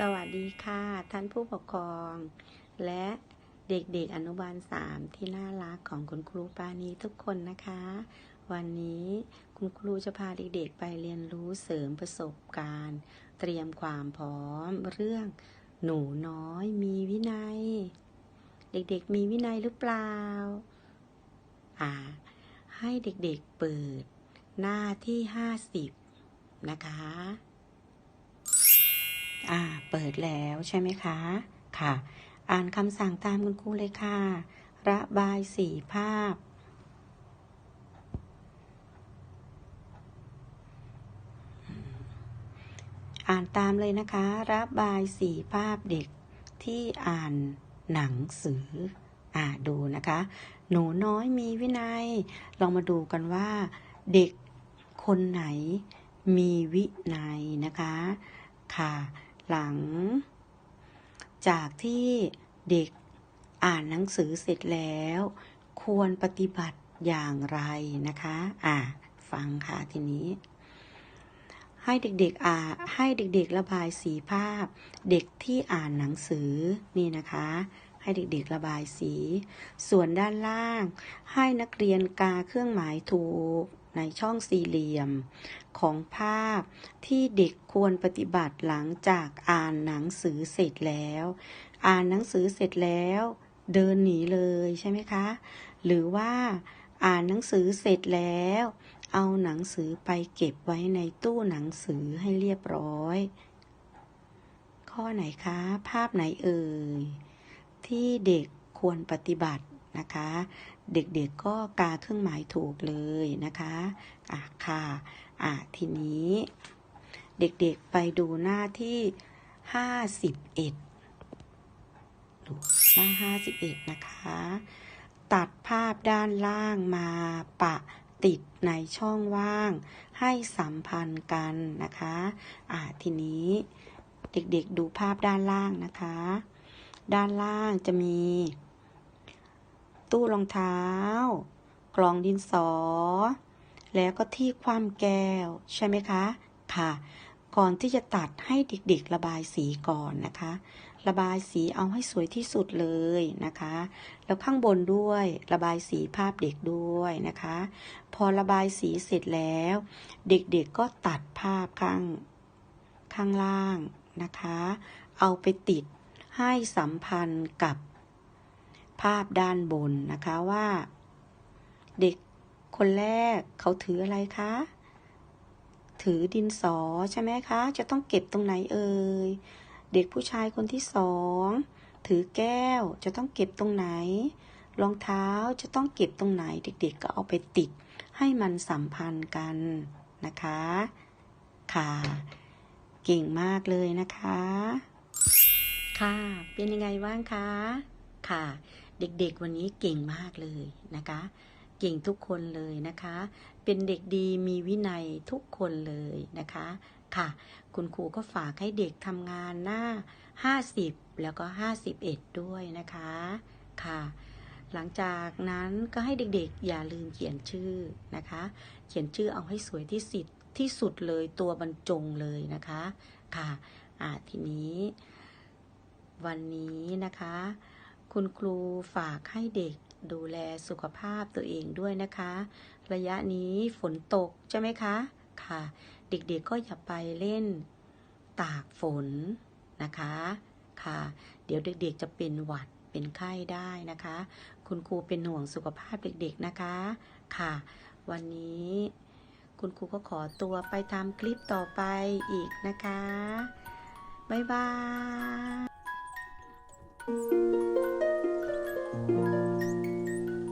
สวัสดีค่ะ ท่านผู้ปกครอง และเด็กๆอนุบาลสามที่น่ารักของคุณครูปานีทุกคนนะคะ วันนี้คุณครูจะพาเด็กๆไปเรียนรู้เสริมประสบการณ์ เตรียมความพร้อมเรื่องหนูน้อยมีวินัย เด็กๆมีวินัยหรือเปล่าอ่า ให้เด็กๆเปิดหน้าที่ห้าสิบนะคะ อ่า เปิดแล้วใช่ไหมคะ ค่ะ อ่านคำสั่งตามคุณครูเลยค่ะ ระบายสีภาพ อ่านตามเลยนะคะ ระบายสีภาพเด็กที่อ่านหนังสือ อ่าดูนะคะ หนูน้อยมีวินัย ลองมาดูกันว่า เด็กคนไหนมีวินัยนะคะ ค่ะ หลัง จากที่เด็กอ่านหนังสือเสร็จแล้ว ควรปฏิบัติอย่างไรนะคะ อ่า ฟังค่ะทีนี้ ให้เด็กๆอ่าให้เด็กๆระบายสีภาพ เด็กที่อ่านหนังสือนี่นะคะ ให้เด็กๆระบายสี ส่วนด้านล่าง ให้นักเรียนกาเครื่องหมายถูก ในช่องสี่เหลี่ยม ของภาพที่เด็กควรปฏิบัติหลังจากอ่านหนังสือเสร็จแล้ว อ่านหนังสือเสร็จแล้ว เดินหนีเลยใช่ไหมคะ หรือว่าอ่านหนังสือเสร็จแล้ว เอาหนังสือไปเก็บไว้ในตู้หนังสือให้เรียบร้อย ข้อไหนคะ ภาพไหนเอ่ยที่เด็กควรปฏิบัติ นะคะ เด็กๆก็กาเครื่องหมายถูกเลยนะคะอะค่ะอะทีนี้ เด็กๆไปดูหน้าที่51ดูหน้า51นะคะ ตัดภาพด้านล่างมาปะติดในช่องว่างให้สัมพันธ์กันนะคะอะทีนี้เด็กๆดูภาพด้านล่างนะคะ ด้านล่างจะมี ตู้รองเท้า กล่องดินสอ แล้วก็ที่คว่ำแก้ว ใช่ไหมคะ ค่ะ ก่อนที่จะตัดให้เด็กๆระบายสีก่อนนะคะ ระบายสีเอาให้สวยที่สุดเลยนะคะ แล้วข้างบนด้วยระบายสีภาพเด็กด้วยนะคะ พอระบายสีเสร็จแล้ว เด็กๆก็ตัดภาพข้างข้างล่างนะคะ เอาไปติดให้สัมพันธ์กับ ภาพด้านบนนะคะว่า เด็กคนแรกเขาถืออะไรคะ ถือดินสอใช่ไหมคะ จะต้องเก็บตรงไหนเอ่ย เด็กผู้ชายคนที่สองถือแก้วจะต้องเก็บตรงไหน รองเท้าจะต้องเก็บตรงไหน เด็กๆ ก็เอาไปติดให้มันสัมพันธ์กันนะคะ ค่ะ เก่งมากเลยนะคะ ค่ะ เป็นยังไงบ้างคะ ค่ะ เด็กๆวันนี้เก่งมากเลยนะคะ เก่งทุกคนเลยนะคะ เป็นเด็กดีมีวินัยทุกคนเลยนะคะค่ะ คุณครูก็ฝากให้เด็กทำงานหน้า 50 แล้วก็ 51 ด้วยนะคะค่ะ หลังจากนั้นก็ให้เด็กๆ อย่าลืมเขียนชื่อนะคะ เขียนชื่อเอาให้สวยที่สุดที่สุดเลยตัวบรรจงเลยนะคะค่ะ อ่าทีนี้ วันนี้นะคะ คุณครูฝากให้เด็กดูแลสุขภาพตัวเองด้วยนะคะ ระยะนี้ฝนตกใช่ไหมคะ ค่ะ เด็กๆก็อย่าไปเล่นตากฝนนะคะ ค่ะ เดี๋ยวเด็กๆจะเป็นหวัดเป็นไข้ได้นะคะ คุณครูเป็นห่วงสุขภาพเด็กๆนะคะ ค่ะ วันนี้คุณครูก็ขอตัวไปทำคลิปต่อไปอีกนะคะ บ๊ายบาย